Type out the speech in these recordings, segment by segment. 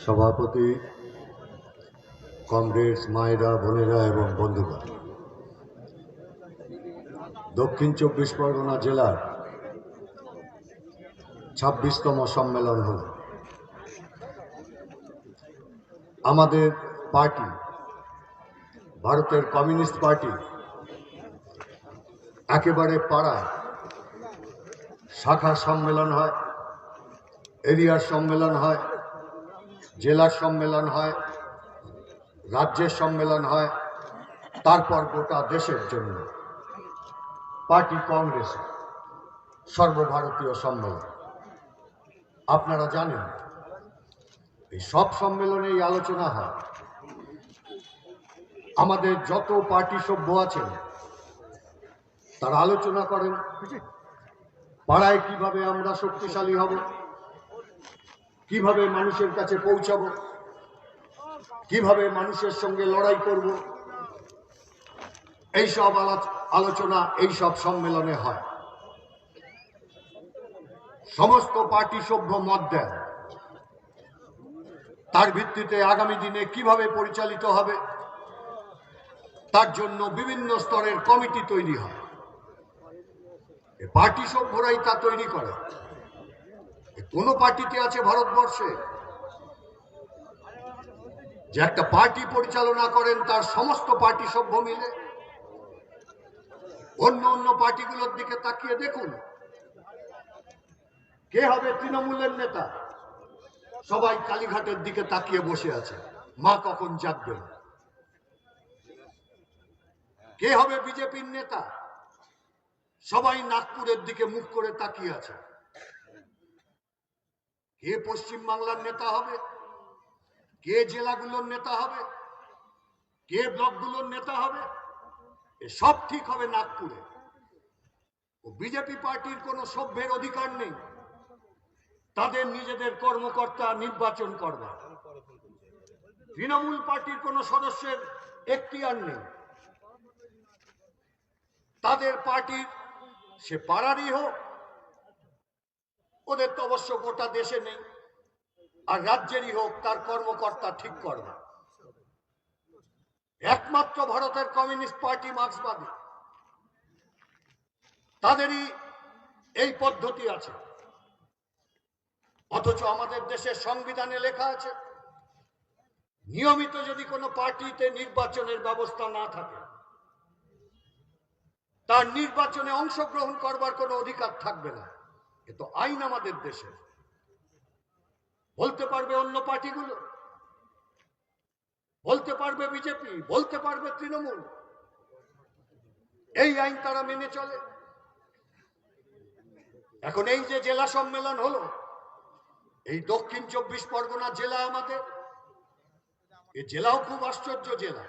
সভাপতি, কমরেডস, মায়েরা, বোনেরা এবং বন্ধুগণ। দক্ষিণ চব্বিশ পরগনা জেলার ছাব্বিশতম সম্মেলন হল। আমাদের পার্টি, ভারতের কমিউনিস্ট পার্টি, একেবারে পাড়ায় শাখা সম্মেলন হয়, এরিয়ার সম্মেলন হয় জেলার সম্মেলন হয়, রাজ্যের সম্মেলন হয়, তারপর গোটা দেশের জন্য। পার্টি কংগ্রেস সর্বভারতীয় সম্মেলন। আপনারা জানেন, এই সব সম্মেলনেই আলোচনা হয়। আমাদের যত পার্টি সভ্য আছেন, তারা আলোচনা করেন, পাড়ায় কীভাবে আমরা শক্তিশালী হব। কীভাবে মানুষের কাছে পৌঁছাবো? কীভাবে মানুষের সঙ্গে লড়াই করব? এইসব আলো- আলোচনা, এইসব সম্মেলনে হয়। সমস্ত পার্টি সভ্য মত দেন। তার ভিত্তিতে আগামী দিনে কীভাবে পরিচালিত হবে? তার জন্য বিভিন্ন স্তরের কমিটি তৈরি হয়। পার্টি সভ্যরাই তা তৈরি করে। কোন পার্টিতে আছে ভারতবর্ষে। যে একটা পার্টি পরিচালনা করেন, তার সমস্ত পার্টি সভ্য মিলে। অন্য অন্য পার্টিগুলোর দিকে তাকিয়ে দেখুন। কে হবে তৃণমূলের নেতা? সবাই কালীঘাটের দিকে তাকিয়ে বসে আছে। মা কখন জাগবেন? কে হবে বিজেপির নেতা? সবাই নাগপুরের দিকে মুখ করে তাকিয়ে আছে। কে পশ্চিম বাংলার নেতা হবে? কে জেলাগুলোর নেতা হবে? কে ব্লকগুলোর নেতা হবে? সব ঠিক হবে নাগপুরে। ও বিজেপি পার্টির কোনো সভ্যের অধিকার নেই। তাদের নিজেদের কর্মকর্তা নির্বাচন করবার তৃণমূল পার্টির কোন সদস্যের এখতিয়ার নেই। তাদের পার্টির সে পাড়ারই হোক ওদের তো অবশ্য গোটা দেশে নেই। আর রাজ্যেরই হোক, তার কর্মকর্তা ঠিক করবে। একমাত্র ভারতের কমিউনিস্ট পার্টি মার্ক্সবাদী। তাদেরই এই পদ্ধতি আছে। অথচ আমাদের দেশের সংবিধানে লেখা আছে, নিয়মিত যদি কোনো পার্টিতে নির্বাচনের ব্যবস্থা না থাকে, তার নির্বাচনে অংশগ্রহণ করবার কোনো অধিকার থাকবে না। এ তো আইন আমাদের দেশে বলতে পারবে অন্য পার্টিগুলো, বলতে পারবে বিজেপি, বলতে পারবে তৃণমূল। এই আইন তারা মেনে চলে। এখন এই যে জেলা সম্মেলন হলো, এই দক্ষিণ চব্বিশ পরগনা জেলা আমাদের। এই জেলাও খুব আশ্চর্য জেলা।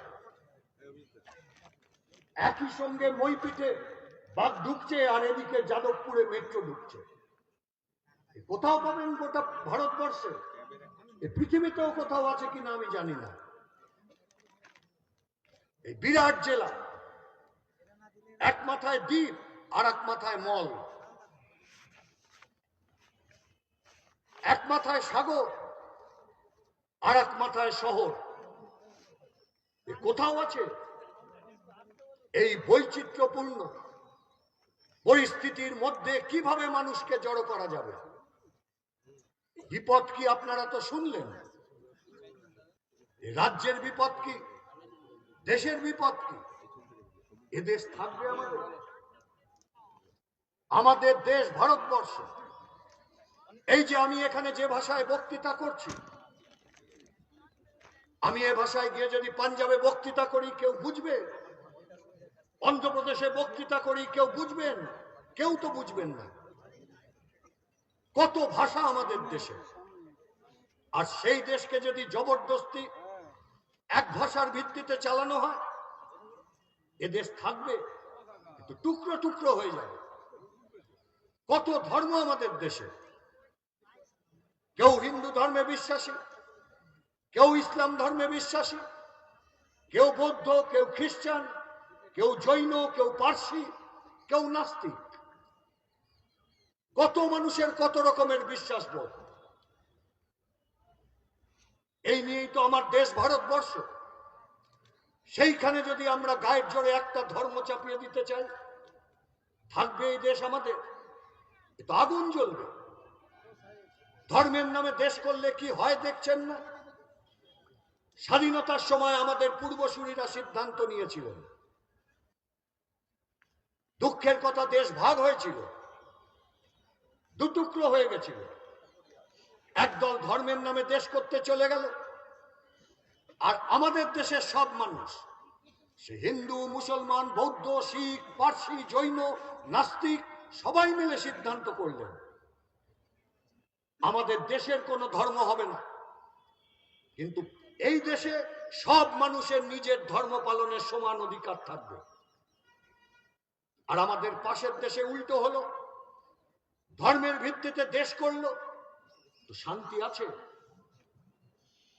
একই সঙ্গে মইপিঠে বাঘ ঢুকছে আর এদিকে যাদবপুরে মেট্রো ঢুকছে। কোথাও পাবেন গোটা ভারতবর্ষে? পৃথিবীতেও কোথাও আছে কিনা আমি জানি না। এই বিরাট জেলা, এক মাথায় দ্বীপ আর এক মাথায় মল। এক মাথায় সাগর আর এক মাথায় শহর। কোথাও আছে? এই বৈচিত্র্যপূর্ণ পরিস্থিতির মধ্যে কীভাবে মানুষকে জড়ো করা যাবে? বিপদ কি আপনারা তো শুনলেন? রাজ্যের বিপদ কি? দেশের বিপদ কি? এ দেশ থাকবে আমাদের? আমাদের দেশ ভারতবর্ষ। এই যে আমি এখানে যে ভাষায় বক্তৃতা করছি, আমি এ ভাষায় গিয়ে যদি পাঞ্জাবে বক্তৃতা করি, কেউ বুঝবে? অন্ধ্রপ্রদেশে বক্তৃতা করি, কেউ বুঝবেন? কেউ তো বুঝবেন না। কত ভাষা আমাদের দেশে? আর সেই দেশকে যদি জবরদস্তি এক ভাষার ভিত্তিতে চালানো হয়, এ দেশ থাকবে, কিন্তু টুকরো টুকরো হয়ে যাবে। কত ধর্ম আমাদের দেশে? কেউ হিন্দু ধর্মে বিশ্বাসী, কেউ ইসলাম ধর্মে বিশ্বাসী, কেউ বৌদ্ধ, কেউ খ্রিস্টান, কেউ জৈন, কেউ পার্সি, কেউ নাস্তিক। কত মানুষের কত রকমের বিশ্বাস বোধ এই নিয়েই তো আমার দেশ ভারতবর্ষ। সেইখানে যদি আমরা গায়ের জোরে একটা ধর্ম চাপিয়ে দিতে চাই, থাকবে এই দেশ আমাদের। আগুন জ্বলবে। ধর্মের নামে দেশ করলে কি হয় দেখছেন না? স্বাধীনতার সময় আমাদের পূর্বসূরীরা সিদ্ধান্ত নিয়েছিলেন দুঃখের কথা দেশ ভাগ হয়েছিল। দুটুকরো হয়ে গেছিল। একদল ধর্মের নামে দেশ করতে চলে গেল। আর আমাদের দেশের সব মানুষ, সে হিন্দু, মুসলমান, বৌদ্ধ, শিখ, পার্সি, জৈন, নাস্তিক, সবাই মিলে সিদ্ধান্ত করলেন, আমাদের দেশের কোনো ধর্ম হবে না। কিন্তু এই দেশে সব মানুষের নিজের ধর্ম পালনের সমান অধিকার থাকবে। আর আমাদের পাশের দেশে উল্টো হলো, ধর্মের ভিত্তিতে দেশ করল তো শান্তি আছে?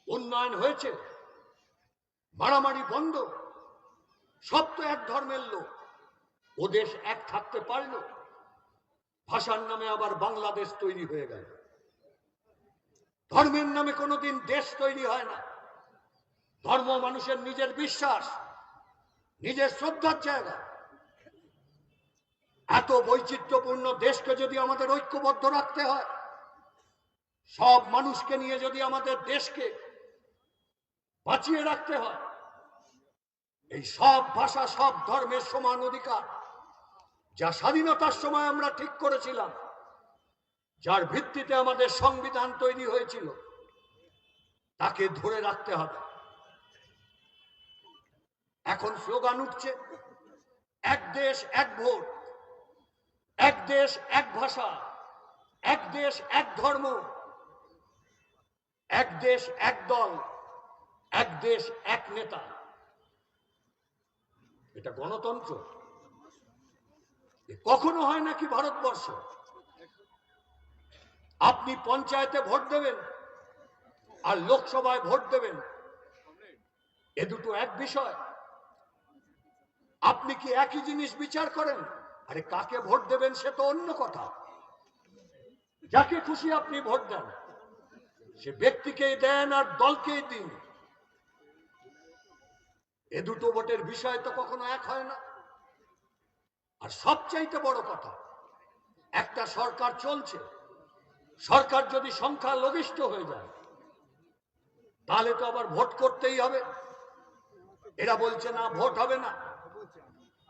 উন্নয়ন হয়েছে? মারামারি বন্ধ? সব তো এক ধর্মের লোক। ও দেশ এক থাকতে পারল ভাষার নামে আবার বাংলাদেশ তৈরি হয়ে গেল। ধর্মের নামে কোনোদিন দেশ তৈরি হয় না। ধর্ম মানুষের নিজের বিশ্বাস, নিজের শ্রদ্ধার জায়গা। এত বৈচিত্র্যপূর্ণ দেশকে যদি আমাদের ঐক্যবদ্ধ রাখতে হয় সব মানুষকে নিয়ে যদি আমাদের দেশকে বাঁচিয়ে রাখতে হয়, এই সব ভাষা, সব ধর্মের সমান অধিকার যা স্বাধীনতার সময় আমরা ঠিক করেছিলাম, যার ভিত্তিতে আমাদের সংবিধান তৈরি হয়েছিল, তাকে ধরে রাখতে হবে। এখন স্লোগান উঠছে, এক দেশ, এক ভোট, এক দেশ, এক ভাষা, এক দেশ, এক ধর্ম। এক দেশ, এক দল, এক দেশ, এক নেতা। এটা গণতন্ত্র। কখনো হয় নাকি ভারতবর্ষ? আপনি পঞ্চায়েতে ভোট দেবেন আর লোকসভায় ভোট দেবেন। এ দুটো এক বিষয়। আপনি কি একই জিনিস বিচার করেন? আরে কাকে ভোট দেবেন সে তো অন্য কথা। যাকে খুশি আপনি ভোট দেন। সে ব্যক্তিকেই দেন আর দলকেই দিন। এ দুটো ভোটের বিষয় তো কখনো এক হয় না। আর সবচাইতে বড় কথা, একটা সরকার চলছে। সরকার যদি সংখ্যা লঘিষ্ঠ হয়ে যায়, তাহলে তো আবার ভোট করতেই হবে। এরা বলছে, না, ভোট হবে না।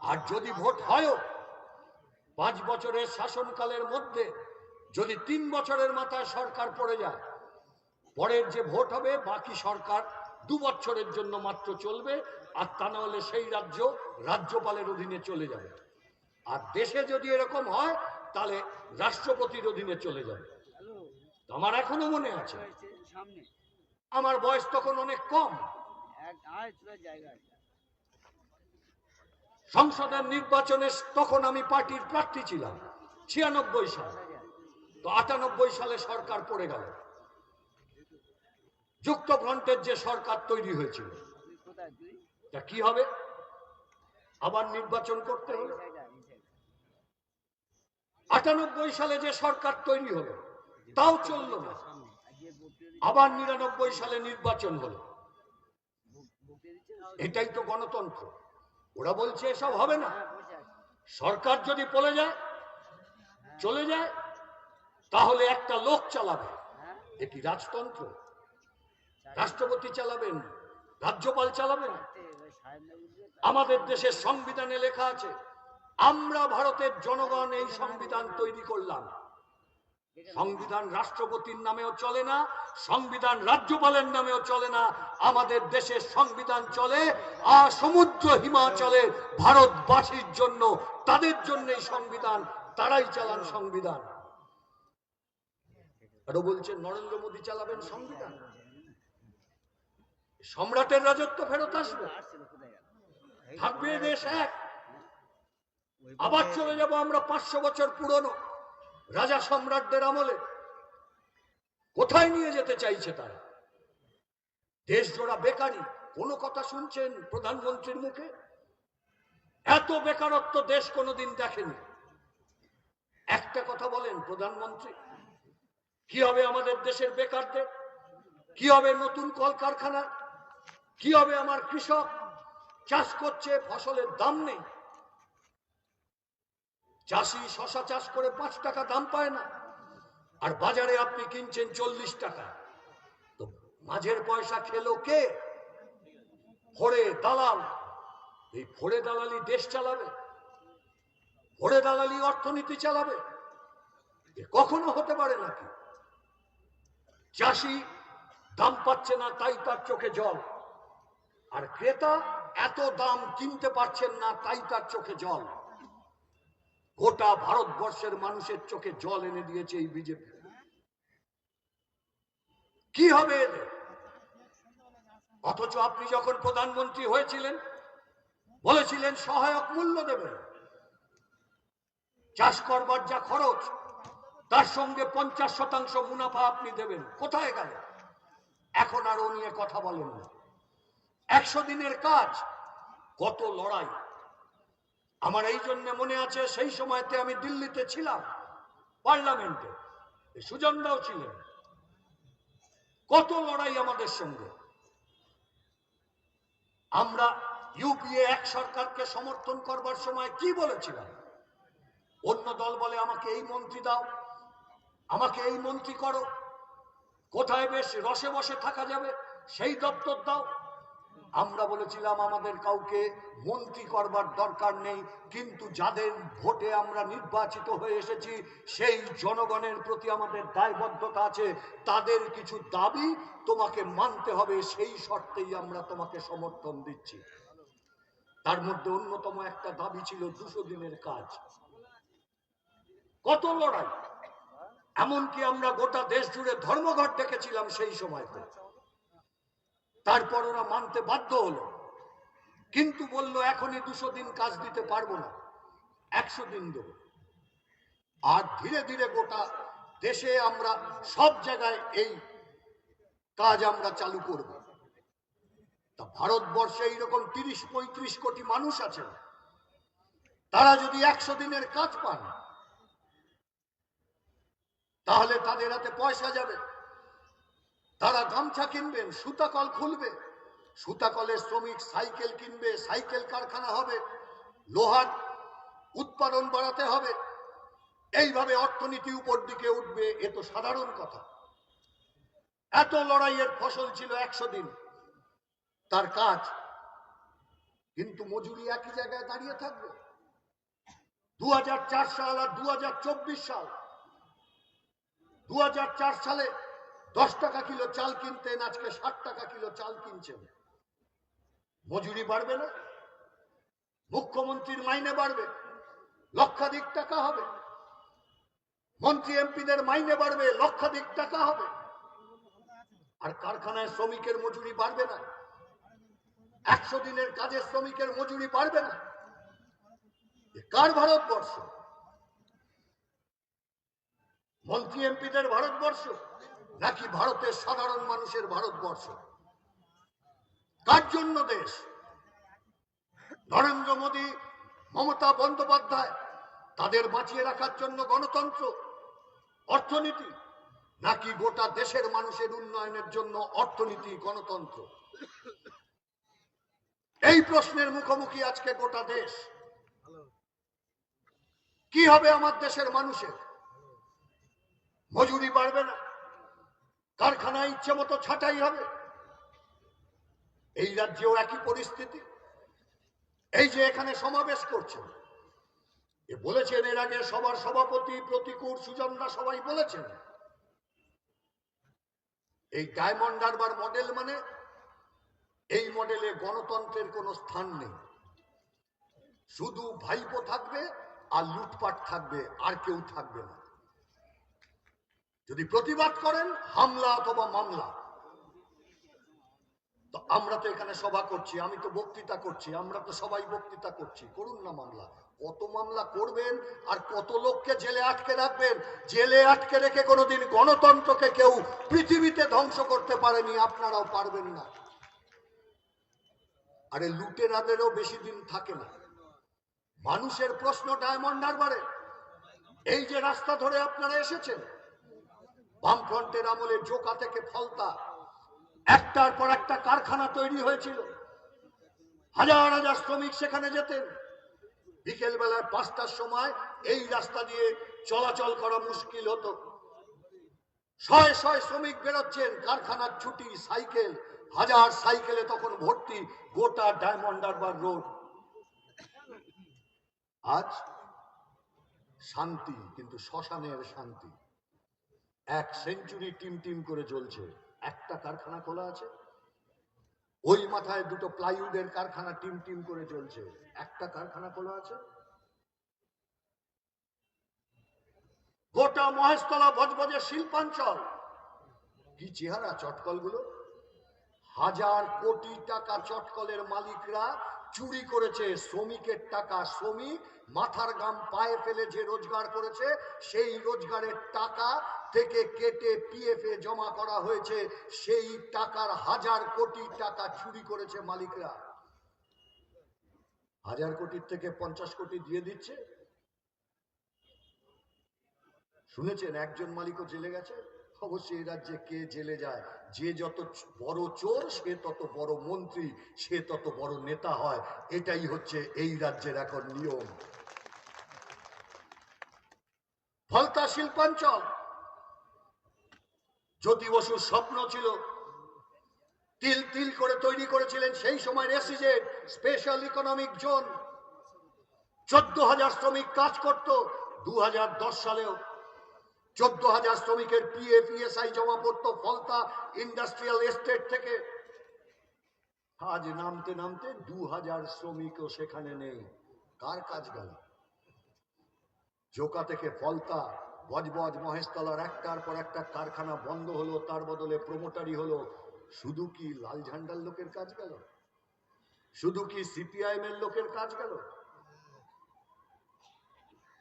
আর যদি ভোট হয়ও, পাঁচ বছরের শাসনকালের মধ্যে যদি তিন বছরের মাথায় সরকার পড়ে যায় পরের যে ভোট হবে, বাকি সরকার দু বছরের জন্য মাত্র চলবে, আর তা না হলে সেই রাজ্য রাজ্যপালের অধীনে চলে যাবে। আর দেশে যদি এরকম হয়, তাহলে রাষ্ট্রপতির অধীনে চলে যাবে। আমার এখনও মনে আছে। আমার বয়স তখন অনেক কম। সংসদের নির্বাচনে তখন আমি পার্টির প্রার্থী ছিলাম, ছিয়ানব্বই সাল। তো আটানব্বই সালে সরকার পড়ে গেল। যুক্ত ফ্রন্টের যে সরকার তৈরি হয়েছিল, তা কি হবে? আবার নির্বাচন করতে সাইডে। আটানব্বই সালে যে সরকার তৈরি হলো, তাও চলল না। আবার নিরানব্বই সালে নির্বাচন হলো। এটাই তো গণতন্ত্র। ওরা বলছে এসব হবে না। সরকার যদি পলে যায়, চলে যায়, তাহলে একটা লোক চালাবে। এটি রাজতন্ত্র। রাষ্ট্রপতি চালাবেন রাজ্যপাল চালাবেন। আমাদের দেশের সংবিধানে লেখা আছে আমরা ভারতের জনগণ এই সংবিধান তৈরি করলাম। সংবিধান রাষ্ট্রপতির নামেও চলে না সংবিধান রাজ্যপালের নামেও চলে না আমাদের দেশের সংবিধান চলে আর সমুদ্র হিমাচলের ভারতবাসীর জন্য তাদের জন্য এই সংবিধান তারাই চালান সংবিধান। আরও বলছেন নরেন্দ্র মোদী চালাবেন সংবিধান? সম্রাটের রাজত্ব ফেরত আসবে। থাকবে দেশ এক। আবার চলে যাব আমরা পাঁচশো বছর পুরনো রাজা সম্রাটদের আমলে। কোথায় নিয়ে যেতে চাইছে তারা? দেশ জোড়া বেকারি, কোনো কথা শুনছেন প্রধানমন্ত্রীর মুখে? এত বেকারত্ব দেশ কোনোদিন দেখেনি। একটা কথা বলেন প্রধানমন্ত্রী, কি হবে আমাদের দেশের বেকারদের? কি হবে নতুন কলকারখানা? কি হবে আমার কৃষক? চাষ করছে, ফসলের দাম নেই। চাষি শশা চাষ করে পাঁচ টাকা দাম পায় না। আর বাজারে আপনি কিনছেন চল্লিশ টাকা। তো মাঝের পয়সা খেলো কে? ফোড়ে দালাল। এই ফোড়ে দালালি দেশ চালাবে। ফোড়ে দালালি অর্থনীতি চালাবে। কখনো হতে পারে নাকি? চাষি দাম পাচ্ছে না, তাই তার চোখে জল। আর ক্রেতা এত দাম কিনতে পারছেন না, তাই তার চোখে জল। গোটা ভারতবর্ষের মানুষের চোখে জল এনে দিয়েছে এই বিজেপি। কি হবে অথচ আপনি যখন প্রধানমন্ত্রী হয়েছিলেন, বলেছিলেন সহায়ক মূল্য দেবেন চাষ করবার যা খরচ, তার সঙ্গে পঞ্চাশ শতাংশ মুনাফা আপনি দেবেন। কোথায় গেল? এখন আর ও নিয়ে কথা বলেন না একশো দিনের কাজ। কত লড়াই। আমার এই জন্য মনে আছে, সেই সময়তে আমি দিল্লিতে ছিলাম, পার্লামেন্টে। সুজনরাও ছিলেন। কত লড়াই আমাদের সঙ্গে। আমরা ইউপিএ এক সরকারকে সমর্থন করবার সময় কি বলেছিলাম? অন্য দল বলে, আমাকে এই মন্ত্রী দাও, আমাকে এই মন্ত্রী করো। কোথায় বেশ রসে বসে থাকা যাবে, সেই দপ্তর দাও। আমরা বলেছিলাম আমাদের কাউকে মন্ত্রী করবার দরকার নেই, কিন্তু যাদের ভোটে আমরা নির্বাচিত হয়ে এসেছি, সেই জনগণের প্রতি আমাদের দায়বদ্ধতা আছে, তাদের কিছু দাবি তোমাকে মানতে হবে, সেই শর্তেই আমরা তোমাকে সমর্থন দিচ্ছি। তার মধ্যে অন্যতম একটা দাবি ছিল দুশো দিনের কাজ। কত লড়াই? এমনকি আমরা গোটা দেশ জুড়ে ধর্মঘট ডেকেছিলাম সেই সময়তে। তারপর ওরা মানতে বাধ্য হলো। কিন্তু বলল এখনই দুশো দিন কাজ দিতে পারব না, একশো দিন দেব। আর ধীরে ধীরে গোটা দেশে আমরা সব জায়গায় এই কাজ আমরা চালু করব। তা ভারতবর্ষে এইরকম তিরিশ পঁয়ত্রিশ কোটি মানুষ আছেন, তারা যদি একশো দিনের কাজ পান, তাহলে তাদের হাতে পয়সা যাবে। তারা গামছা কিনবেন, সুতাকল খুলবে। সুতাকলের শ্রমিক সাইকেল কিনবে, সাইকেল কারখানা হবে, লোহার উৎপাদন বাড়াতে হবে। এইভাবে অর্থনীতি উপর দিকে উঠবে, এ তো সাধারণ কথা। এত লড়াইয়ের ফসল ছিল একশো দিন। তার কাজ, কিন্তু মজুরি একই জায়গায় দাঁড়িয়ে থাকবে। দু হাজার চার সাল আর দু হাজার চব্বিশ সাল। দু হাজার চার সালে দশ টাকা কিলো চাল কিনতেন, আজকে ষাট টাকা কিলো চাল কিনছেন। মজুরি বাড়বে না? মুখ্যমন্ত্রীর মাইনে বাড়বে? লক্ষাধিক টাকা হবে? মন্ত্রী এমপিদের মাইনে বাড়বে? লক্ষাধিক টাকা হবে? আর কারখানায় শ্রমিকের মজুরি বাড়বে না? একশো দিনের কাজের শ্রমিকের মজুরি বাড়বে না? কার ভারতবর্ষ? মন্ত্রী এমপিদের ভারতবর্ষ? নাকি ভারতের সাধারণ মানুষের ভারতবর্ষ? কার জন্য দেশ। নরেন্দ্র মোদী, মমতা বন্দ্যোপাধ্যায়, তাদের বাঁচিয়ে রাখার জন্য গণতন্ত্র, অর্থনীতি, নাকি গোটা দেশের মানুষের উন্নয়নের জন্য অর্থনীতি, গণতন্ত্র? এই প্রশ্নের মুখোমুখি আজকে গোটা দেশ। কি হবে আমার দেশের মানুষের? মজুরি বাড়বে না। কারখানায় ইচ্ছে মতো ছাঁটাই হবে। এই রাজ্যেও একই পরিস্থিতি। এই যে এখানে সমাবেশ করছে, এ বলেছেন এর আগে সবার সভাপতি প্রতিকূর সুজনদা সবাই বলেছেন, এই ডায়মন্ড হারবার মডেল মানে এই মডেলে গণতন্ত্রের কোনো স্থান নেই। শুধু ভাইপো থাকবে আর লুটপাট থাকবে, আর কেউ থাকবে না। যদি প্রতিবাদ করেন, হামলা অথবা মামলা। তো আমরা তো এখানে সভা করছি, আমি তো বক্তৃতা করছি, আমরা তো সবাই বক্তৃতা করছি। করুন না মামলা। কত মামলা করবেন আর কত লোককে জেলে আটকে রাখবেন? জেলে আটকে রেখে কোনোদিন গণতন্ত্রকে কেউ পৃথিবীতে ধ্বংস করতে পারেনি, আপনারাও পারবেন না। আরে লুটেরাদেরও বেশি দিন থাকে না। মানুষের প্রশ্ন ডায়মন্ড হারবারে। এই যে রাস্তা ধরে আপনারা এসেছেন বামফ্রন্টের আমলে জোকা থেকে ফলতা। একটার পর একটা কারখানা তৈরি হয়েছিল। হাজার হাজার শ্রমিক সেখানে যেতেন। বিকেল বেলায় পাঁচটার সময় এই রাস্তা দিয়ে চলাচল করা মুশকিল হতো। শয়ে শয়ে শ্রমিক বেরোচ্ছেন, কারখানার ছুটি, সাইকেল। হাজার সাইকেলে তখন ভর্তি গোটা ডায়মন্ড হারবার রোড। আজ শান্তি, কিন্তু শ্মশানের শান্তি। এক সেঞ্চুরি টিম টিম করে চলছে একটা কারখানা খোলা আছে। ওই মাথায় দুটো প্লাইউডের কারখানা টিম টিম করে চলছে একটা কারখানা খোলা আছে। গোটা মহেশতলা ভজভজের শিল্পাঞ্চল। কি চেহারা চটকলগুলো? হাজার কোটি টাকা চটকলের মালিকরা চুরি করেছে, শ্রমিকের টাকা, শ্রমিক মাথার গাম পায়ে ফেলে যে রোজগার করেছে, সেই রোজগারের টাকা থেকে কেটে পিএফ জমা করা হয়েছে। সেই টাকার হাজার কোটি টাকা চুরি করেছে মালিকরা। হাজার কোটির থেকে পঞ্চাশ কোটি দিয়ে দিচ্ছে। শুনেছেন, একজন মালিকও জেলে গেছে? অবশ্যই রাজ্যে কে জেলে যায়? যে যত বড় চোর, সে তত বড় মন্ত্রী, সে তত বড় নেতা হয়। এটাই হচ্ছে এই রাজ্যের এখন নিয়ম। ফলতা শিল্পাঞ্চল। জ্যোতি বসুর স্বপ্ন ছিল, তিল তিল করে তৈরি করেছিলেন সেই সময় এসিজেড স্পেশাল ইকোনমিক জোন চোদ্দ হাজার শ্রমিক কাজ করত, দু হাজার দশ সালেও। চোদ্দ হাজার শ্রমিকের পিএফ ইএসআই জমা পড়তো ফলতা ইন্ডাস্ট্রিয়াল এস্টেট থেকে। আজ নামতে নামতে দু হাজার শ্রমিকও সেখানে নেই। কার কাজ গেল? জোকা থেকে ফলতা, বজবজ, মহেশতলার একটার পর একটা কারখানা বন্ধ হলো, তার বদলে প্রমোটারি হলো। শুধু কি লাল ঝান্ডার লোকের কাজ গেল? শুধু কি সিপিআইএম এর লোকের কাজ গেল?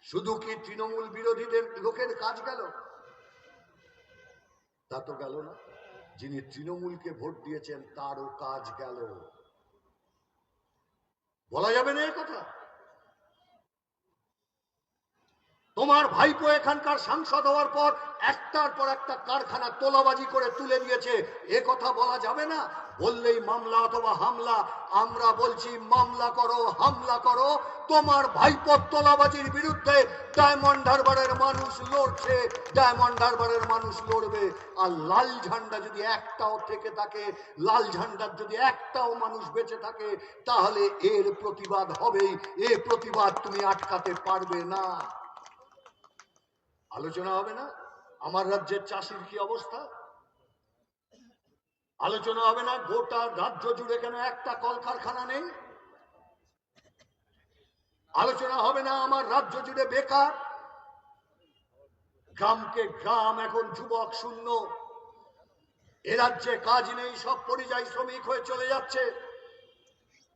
শুধু কি তৃণমূল বিরোধীদের লোকের কাজ গেল? তা তো গেল না। যিনি তৃণমূলকে ভোট দিয়েছেন, তারও কাজ গেল। বলা যাবে না কথা? তোমার ভাইপো এখানকার সাংসদ হওয়ার পর একটার পর একটা কারখানা তোলাবাজি করে তুলে দিয়েছে। এ কথা বলা যাবে না? বললেই মামলা অথবা হামলা। আমরা বলছি, মামলা করো, হামলা করো। তোমার ভাইপো তোলাবাজির বিরুদ্ধে ডায়মন্ড হারবারের মানুষ লড়ছে। ডায়মন্ড হারবারের মানুষ লড়বে। আর লাল ঝান্ডা যদি একটাও থেকে থাকে, লাল ঝান্ডার যদি একটাও মানুষ বেঁচে থাকে, তাহলে এর প্রতিবাদ হবেই। এ প্রতিবাদ তুমি আটকাতে পারবে না। আলোচনা হবে না? আমার রাজ্যের চাষির কি অবস্থা? আলোচনা হবে না? গোটা রাজ্য জুড়ে কেন একটা কলকারখানা নেই? আলোচনা হবে না আমার রাজ্য জুড়ে বেকার? গ্রামকে গ্রাম, এখন যুবক শূন্য। এ রাজ্যে কাজ নেই, সব পরিযায়ী শ্রমিক হয়ে চলে যাচ্ছে।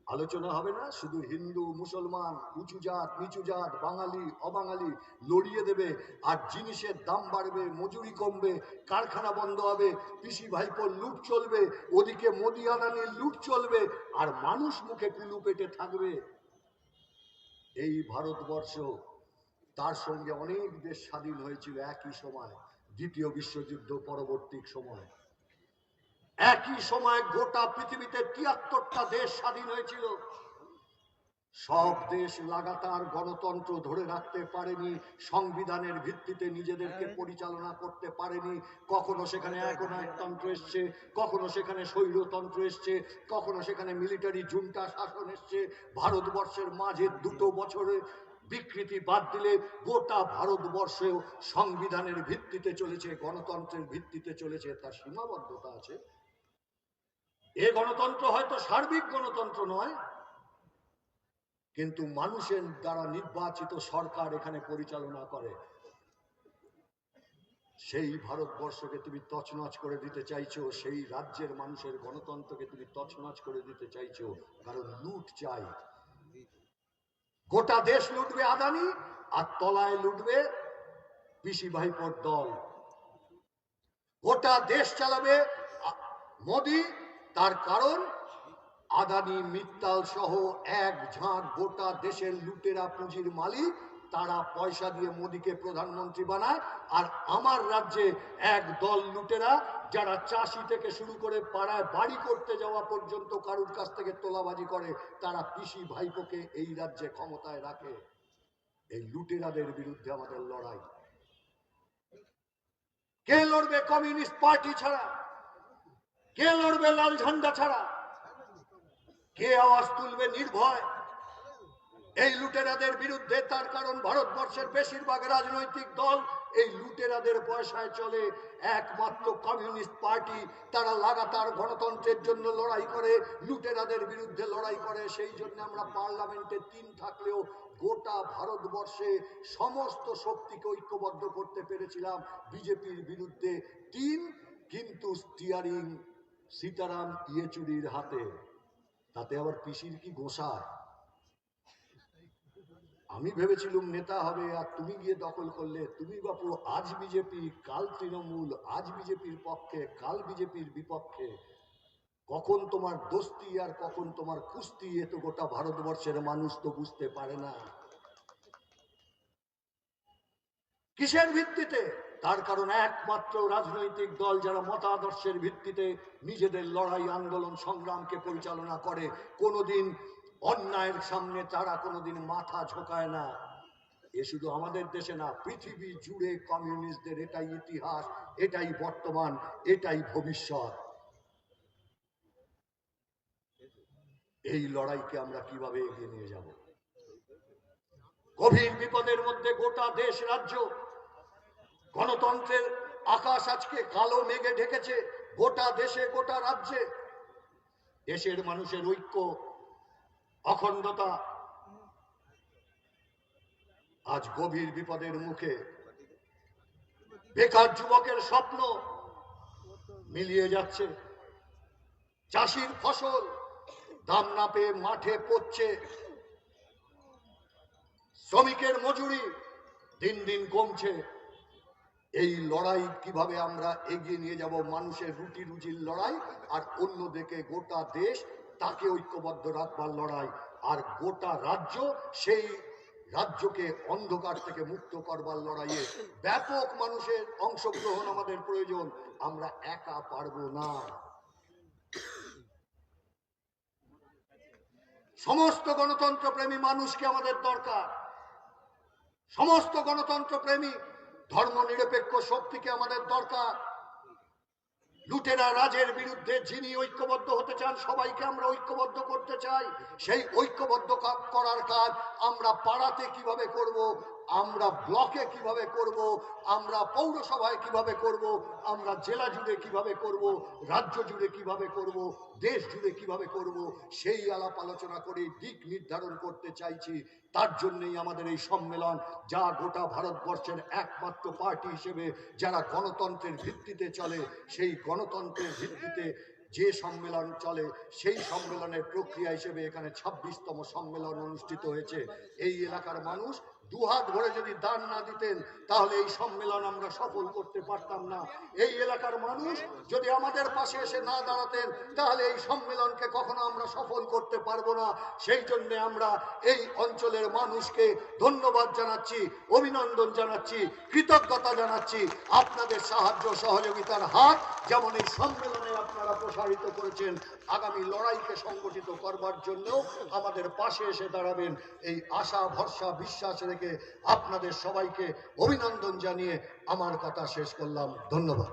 আলোচনা হবে না, শুধু হিন্দু, মুসলমান, উঁচু জাত, নিচু জাত, বাঙালি, অবাঙালি লড়িয়ে দেবে, আর জিনিসের দাম বাড়বে, মজুরি কমবে, কারখানা বন্ধ হবে, পিসি ভাইপোর লুট চলবে, ওদিকে মোদি আদানির লুট চলবে, আর মানুষ মুখে কুলু পেটে থাকবে। এই ভারতবর্ষ, তার সঙ্গে অনেক দেশ স্বাধীন হয়েছিল একই সময়, দ্বিতীয় বিশ্বযুদ্ধ পরবর্তী সময়। একই সময় গোটা পৃথিবীতে তিয়াত্তরটা দেশ স্বাধীন হয়েছিল। সব দেশ লাগাতার গণতন্ত্র ধরে রাখতে পারেনি সংবিধানের ভিত্তিতে নিজেদেরকে পরিচালনা করতে পারেনি। কখনো সেখানে একনায়কতন্ত্র এসছে কখনো সেখানে স্বৈরতন্ত্র এসছে কখনো সেখানে মিলিটারি জুন্টা শাসন এসছে। ভারতবর্ষের মাঝে দুটো বছরে বিকৃতি বাদ দিলে গোটা ভারতবর্ষেও সংবিধানের ভিত্তিতে চলেছে গণতন্ত্রের ভিত্তিতে চলেছে তার সীমাবদ্ধতা আছে। এ গণতন্ত্র হয়তো সার্বিক গণতন্ত্র নয়, কিন্তু মানুষের দ্বারা নির্বাচিত সরকার এখানে পরিচালনা করে। সেই ভারতবর্ষকে তুমি তছনছ করে দিতে চাইছো, সেই রাজ্যের মানুষের গণতন্ত্রকে তুমি তছনছ করে দিতে চাইছো, কারণ লুট চাই। গোটা দেশ লুটবে আদানি, আর তলায় লুটবে পিসি ভাইপোর দল। গোটা দেশ চালাবে মোদি তার কারণ, আদানি, মিত্তাল সহ এক ঝাঁক গোটা দেশের লুটেরা পুঁজির মালিক, তারা পয়সা দিয়ে মোদীকে প্রধানমন্ত্রী বানায়, আর আমার রাজ্যে এক দল লুটেরা যারা চাষি থেকে শুরু করে পাড়ায় বাড়ি করতে যাওয়া পর্যন্ত কারুর কাছ থেকে তোলাবাজি করে, তারা পিসি ভাইপোকে এই রাজ্যে ক্ষমতায় রাখে। এই লুটেরাদের বিরুদ্ধে আমাদের লড়াই। কে লড়বে কমিউনিস্ট পার্টি ছাড়া? কে লড়বে লাল ঝান্ডা ছাড়া? কে আওয়াজ তুলবে নির্ভয়? এই লুটেরাদের বিরুদ্ধে তার কারণ ভারতবর্ষের বেশিরভাগ রাজনৈতিক দল। এই লুটেরাদের পয়সায় চলে একমাত্র কমিউনিস্ট পার্টি। তারা লাগাতার গণতন্ত্রের জন্য লড়াই করে, লুটেরাদের বিরুদ্ধে লড়াই করে। সেই জন্য আমরা পার্লামেন্টে তিন থাকলেও গোটা ভারতবর্ষে সমস্ত শক্তিকে ঐক্যবদ্ধ করতে পেরেছিলাম। বিজেপির বিরুদ্ধে তিন, কিন্তু স্টিয়ারিং সীতারাম ইয়েচুরির হাতে, তাতে আবার পিসির কি গোসায় আমি ভেবেছিলুম নেতা হবে আর তুমি গিয়ে দখল করলে, তুমি বাপু আজ বিজেপি, কাল তৃণমূল, আজ বিজেপির পক্ষে, কাল বিজেপির বিপক্ষে। কখন তোমার দোস্তি আর কখন তোমার কুস্তি, এ তো গোটা ভারতবর্ষের মানুষ তো বুঝতে পারে না। কিসের ভিত্তিতে? তার কারণ একমাত্র রাজনৈতিক দল যারা মতাদর্শের ভিত্তিতে নিজেদের লড়াই আন্দোলন সংগ্রামকে পরিচালনা করে, কোনোদিন অন্যায়ের সামনে তারা কোনোদিন মাথা ঝোঁকায় না। এ শুধু আমাদের দেশে না, পৃথিবী জুড়ে কমিউনিস্টদের এটাই ইতিহাস, এটাই বর্তমান, এটাই ভবিষ্যৎ। এই লড়াইকে আমরা কীভাবে এগিয়ে নিয়ে যাব? গভীর বিপদের মধ্যে গোটা দেশ রাজ্য গণতন্ত্রের আকাশ আজকে কালো মেঘে ঢেকেছে, গোটা দেশে, গোটা রাজ্যে। দেশের মানুষের ঐক্য, অখণ্ডতা আজ গভীর বিপদের মুখে। বেকার যুবকের স্বপ্ন মিলিয়ে যাচ্ছে। চাষির ফসল দাম না পেয়ে মাঠে পড়ছে। শ্রমিকের মজুরি দিন দিন কমছে। এই লড়াই কীভাবে আমরা এগিয়ে নিয়ে যাব? মানুষের রুটি রুজির লড়াই আর অন্য অন্যদিকে গোটা দেশ তাকে ঐক্যবদ্ধ রাখবার লড়াই। আর গোটা রাজ্য সেই রাজ্যকে অন্ধকার থেকে মুক্ত করবার লড়াইয়ে ব্যাপক মানুষের অংশগ্রহণ আমাদের প্রয়োজন। আমরা একা পারব না। সমস্ত গণতন্ত্র প্রেমী মানুষকে আমাদের দরকার। সমস্ত গণতন্ত্র প্রেমী ধর্ম নিরপেক্ষ শক্তিকে আমাদের দরকার। লুটেরা রাজের বিরুদ্ধে যিনি ঐক্যবদ্ধ হতে চান, সবাইকে আমরা ঐক্যবদ্ধ করতে চাই। সেই ঐক্যবদ্ধ করার কাজ আমরা পাড়াতে কীভাবে করব আমরা ব্লকে কীভাবে করব? আমরা পৌরসভায় কীভাবে করব? আমরা জেলা জুড়ে কীভাবে করব? রাজ্য জুড়ে কীভাবে করব? দেশ জুড়ে কীভাবে করব? সেই আলাপ আলোচনা করে দিক নির্ধারণ করতে চাইছি। তার জন্যই আমাদের এই সম্মেলন যা গোটা ভারতবর্ষের একমাত্র পার্টি হিসেবে যারা গণতন্ত্রের ভিত্তিতে চলে, সেই গণতন্ত্রের ভিত্তিতে যে সম্মেলন চলে, সেই সম্মেলনের প্রক্রিয়া হিসেবে এখানে ছাব্বিশতম সম্মেলন অনুষ্ঠিত হয়েছে। এই এলাকার মানুষ দুহাত ভরে যদি দান না দিতেন, তাহলে এই সম্মেলন আমরা সফল করতে পারতাম না। এই এলাকার মানুষ যদি আমাদের পাশে এসে না দাঁড়াতেন, তাহলে এই সম্মেলনকে কখনো আমরা সফল করতে পারব না। সেই জন্য আমরা এই অঞ্চলের মানুষকে ধন্যবাদ জানাচ্ছি, অভিনন্দন জানাচ্ছি, কৃতজ্ঞতা জানাচ্ছি। আপনাদের সাহায্য সহযোগিতার হাত যেমন এই সম্মেলনে আপনারা প্রসারিত করেছেন, আগামী লড়াইকে সংগঠিত করবার জন্য আমাদের পাশে এসে দাঁড়াবেন। এই আশা, ভরসা, বিশ্বাস রেখে আপনাদের সবাইকে অভিনন্দন জানিয়ে আমার কথা শেষ করলাম। ধন্যবাদ।